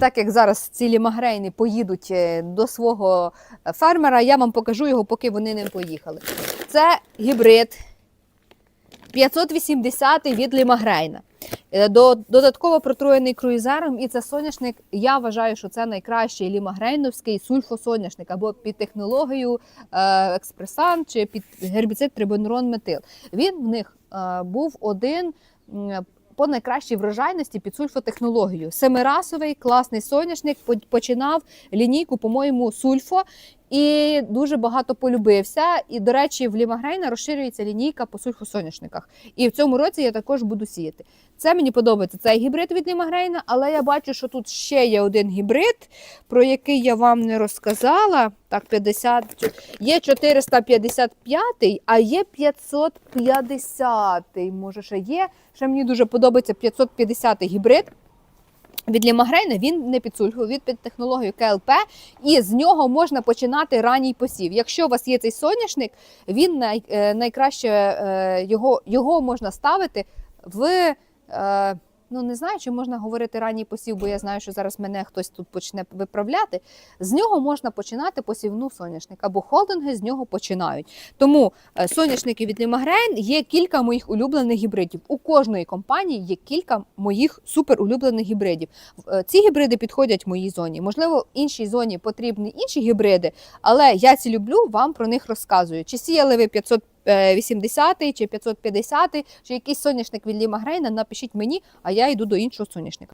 так як зараз ці лімагрейни поїдуть е, до свого е, фермера, я вам покажу його, поки вони не поїхали. Це гібрид 580 від лімагрейна. Е, додатково протруєний круїзером, і це соняшник. Я вважаю, що це найкращий лімагрейновський сульфосоняшник або під технологією експресан чи під гербіцид трибонурон метил. Він в них був один по найкращій врожайності під сульфотехнологію. Семирасовий класний соняшник починав лінійку, по-моєму, сульфо. І дуже багато полюбився. І, до речі, в Лімагрейна розширюється лінійка по сульфосоняшниках. І в цьому році я також буду сіяти. Це мені подобається цей гібрид від Лімагрейна, але я бачу, що тут ще є один гібрид, про який я вам не розказала. Так, 50, є 455, а є 550. Може, ще є. Ще мені дуже подобається 550 гібрид. Від Лімагрейна він не під від під технологію КЛП, і з нього можна починати ранній посів. Якщо у вас є цей соняшник, він най, е, найкраще е, його, його можна ставити в. Ну, не знаю, чи можна говорити ранній посів, бо я знаю, що зараз мене хтось тут почне виправляти. З нього можна починати посівну соняшник, або холдинги з нього починають. Тому е, соняшники від Лімагрейн є кілька моїх улюблених гібридів. У кожної компанії є кілька моїх супер улюблених гібридів. В- е, Ці гібриди підходять моїй зоні. Можливо, іншій зоні потрібні інші гібриди, але я ці люблю, вам про них розказую. Чи сіяли ви 580 чи 550, чи якийсь соняшник від Лімагрейна, напишіть мені, а я йду до іншого соняшника.